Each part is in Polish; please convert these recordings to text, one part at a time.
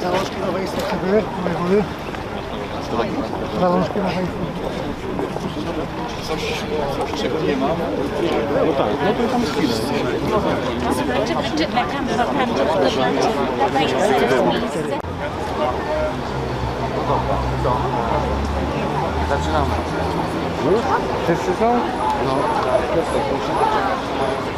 Dziękuję. Dziękuję. Załączkę na Państwu. Zobaczymy, czy dla kamer to będzie daje sens miejsce. Wszyscy są? Rocznica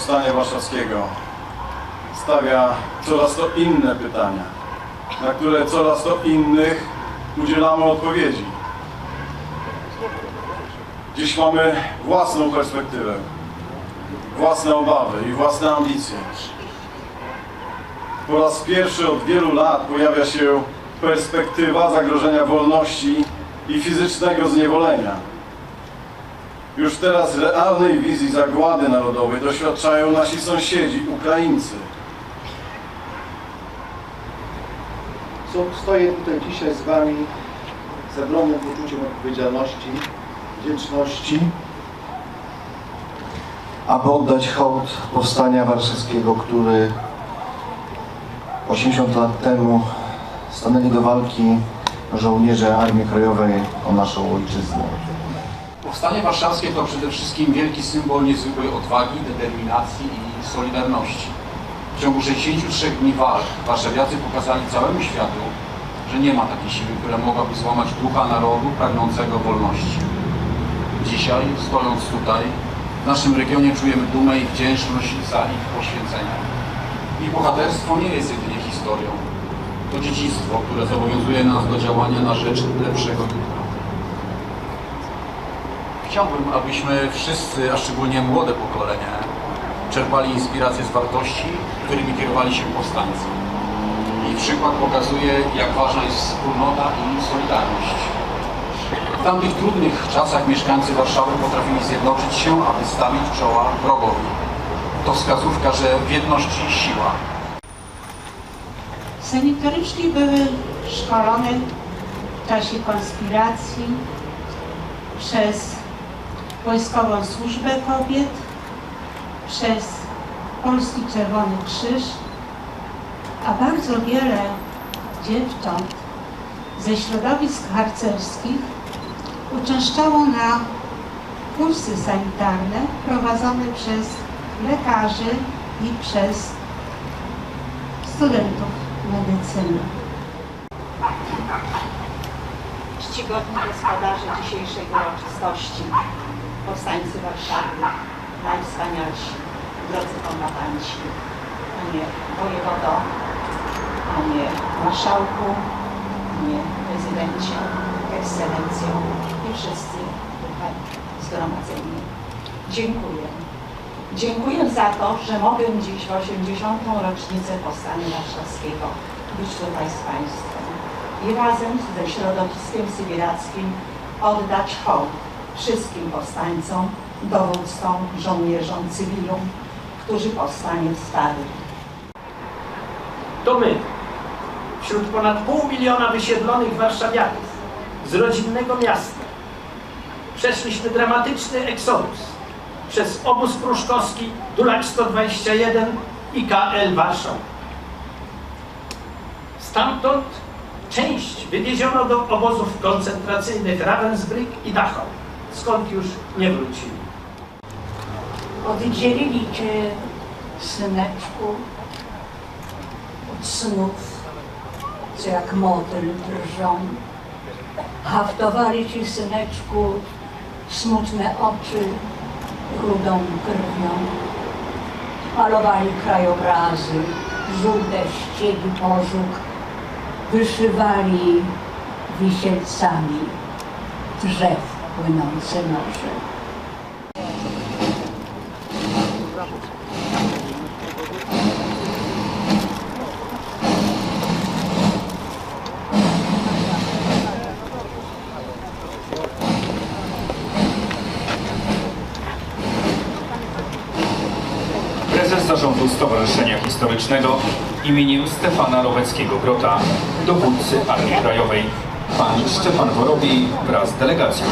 Powstania Warszawskiego stawia coraz to inne pytania, na które coraz to innych udzielamy odpowiedzi. Dziś mamy własną perspektywę, własne obawy i własne ambicje. Po raz pierwszy od wielu lat pojawia się perspektywa zagrożenia wolności i fizycznego zniewolenia. Już teraz realnej wizji zagłady narodowej doświadczają nasi sąsiedzi, Ukraińcy. Stoję tutaj dzisiaj z Wami z ogromnym poczuciem odpowiedzialności, wdzięczności, aby oddać hołd Powstania Warszawskiego, który 80 lat temu stanęli do walki żołnierze Armii Krajowej o naszą ojczyznę. Powstanie warszawskie to przede wszystkim wielki symbol niezwykłej odwagi, determinacji i solidarności. W ciągu 63 dni walk warszawiacy pokazali całemu światu, że nie ma takiej siły, która mogłaby złamać ducha narodu pragnącego wolności. Dzisiaj, stojąc tutaj, w naszym regionie czujemy dumę i wdzięczność za ich poświęcenia. Ich bohaterstwo nie jest jedynie historią. To dziedzictwo, które zobowiązuje nas do działania na rzecz lepszego jutra. Chciałbym, abyśmy wszyscy, a szczególnie młode pokolenie, czerpali inspirację z wartości, którymi kierowali się powstańcy. Ich przykład pokazuje, jak ważna jest wspólnota i solidarność. W tamtych trudnych czasach mieszkańcy Warszawy potrafili zjednoczyć się, aby stawić czoła wrogowi. To wskazówka, że w jedności siła. Sanitoryczki były szkolone w czasie konspiracji przez Wojskową Służbę Kobiet, przez Polski Czerwony Krzyż, a bardzo wiele dziewcząt ze środowisk harcerskich uczęszczało na kursy sanitarne prowadzone przez lekarzy i przez studentów medycyny. czcigodni gospodarze dzisiejszej uroczystości, powstańcy Warszawy, najwspanialsi, drodzy kombatanci, panie wojewodo, panie marszałku, panie prezydencie, ekscelencjo i wszyscy tutaj zgromadzeni. Dziękuję Dziękuję za to, że mogę dziś w 80. rocznicę Powstania Warszawskiego być tutaj z Państwem i razem ze środowiskiem sybirackim oddać hołd wszystkim powstańcom, dowódcom, żołnierzom, cywilom, którzy powstanie wsparli. To my, wśród ponad pół miliona wysiedlonych warszawiaków z rodzinnego miasta, przeszliśmy dramatyczny eksodus przez obóz pruszkowski Dulacz 121 i KL Warszaw. Stamtąd część wywieziono do obozów koncentracyjnych Ravensbrück i Dachau, skąd już nie wrócili. Oddzielili cię, syneczku, od snów, co jak motyl drżą. Haftowali ci, syneczku, smutne oczy rudą krwią. Malowali krajobrazy, żółte ściegi pożóg, wyszywali wisielcami drzew płynące noże. Prezes Zarządu Stowarzyszenia Historycznego imieniem Stefana Roweckiego-Grota, dowódcy Armii Krajowej, pan Szczepan Worobi wraz z delegacją.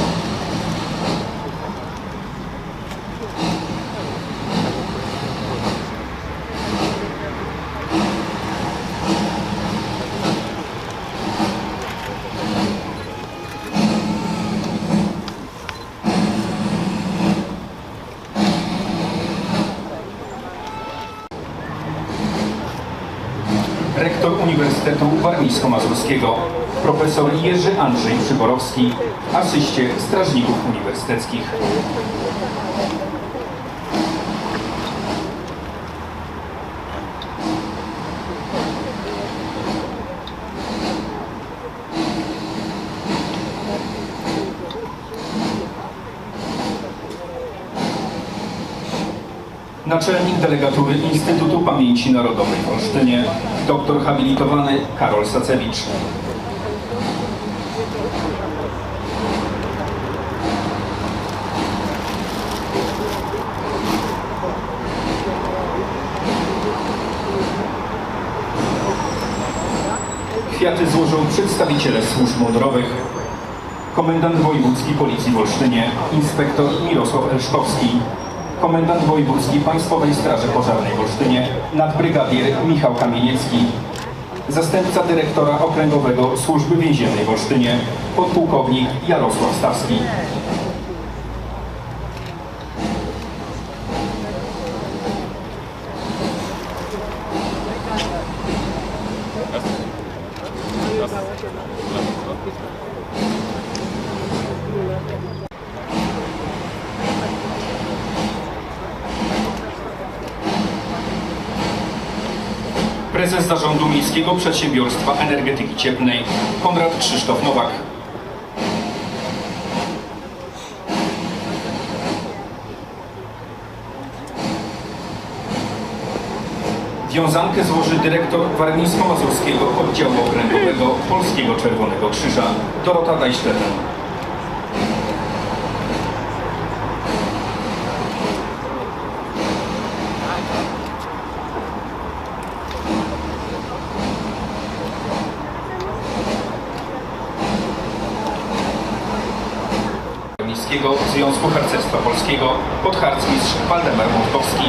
Rektor Uniwersytetu Warmińsko-Mazurskiego, profesor Jerzy Andrzej Przyborowski, asyście strażników uniwersyteckich. Naczelnik delegatury Instytutu Pamięci Narodowej w Olsztynie, doktor habilitowany Karol Sacewicz. Kwiaty złożą przedstawiciele służb mundurowych, komendant wojewódzki Policji w Olsztynie, inspektor Mirosław Elszkowski, komendant wojewódzki Państwowej Straży Pożarnej w Olsztynie, nadbrygadier Michał Kamieniecki, zastępca dyrektora Okręgowego Służby Więziennej w Olsztynie, podpułkownik Jarosław Stawski. Prezes Zarządu Miejskiego Przedsiębiorstwa Energetyki Cieplnej Konrad Krzysztof Nowak. Wiązankę złoży dyrektor Warmińsko-Mazurskiego Oddziału Okręgowego Polskiego Czerwonego Krzyża Dorota Dajszteten. Miejskiego Związku Polskiego podharcmistrz Waldemar Mątkowski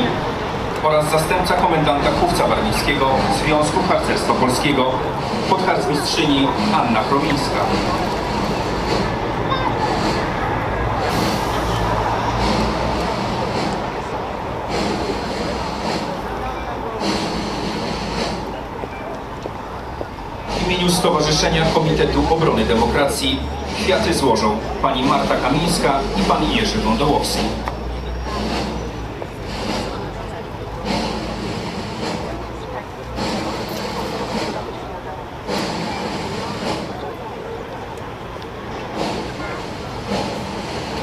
oraz zastępca komendanta Chówca Warmińskiego Związku Harcerstwa Polskiego podharcmistrzyni Anna Chromińska. W imieniu Stowarzyszenia Komitetu Obrony Demokracji kwiaty złożą pani Marta Kamińska i pan Jerzy Wądołowski.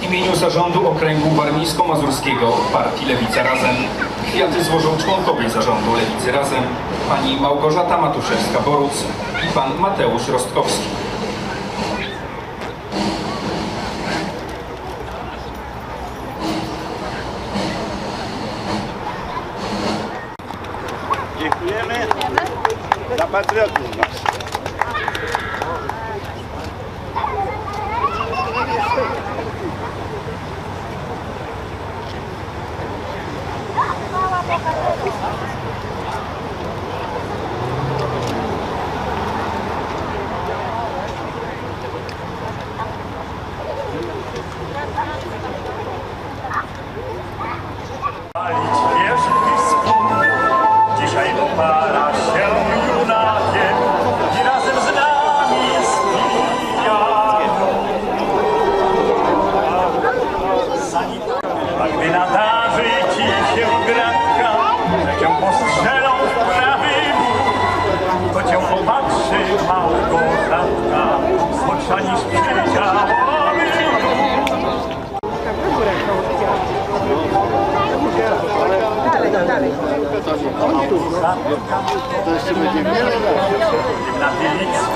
W imieniu Zarządu Okręgu Warmińsko-Mazurskiego Partii Lewica Razem kwiaty złożą członkowie Zarządu Lewicy Razem pani Małgorzata Matuszewska-Boruc i pan Mateusz Rostkowski. Za patriotów A gdy nadarzy ci się gratka, że cię postrzelą w prawy bóg, to cię popatrzy Małgorzatka, przyjdziałowy Na Tylicką dzisiaj wpadł, czytała głośno komunika.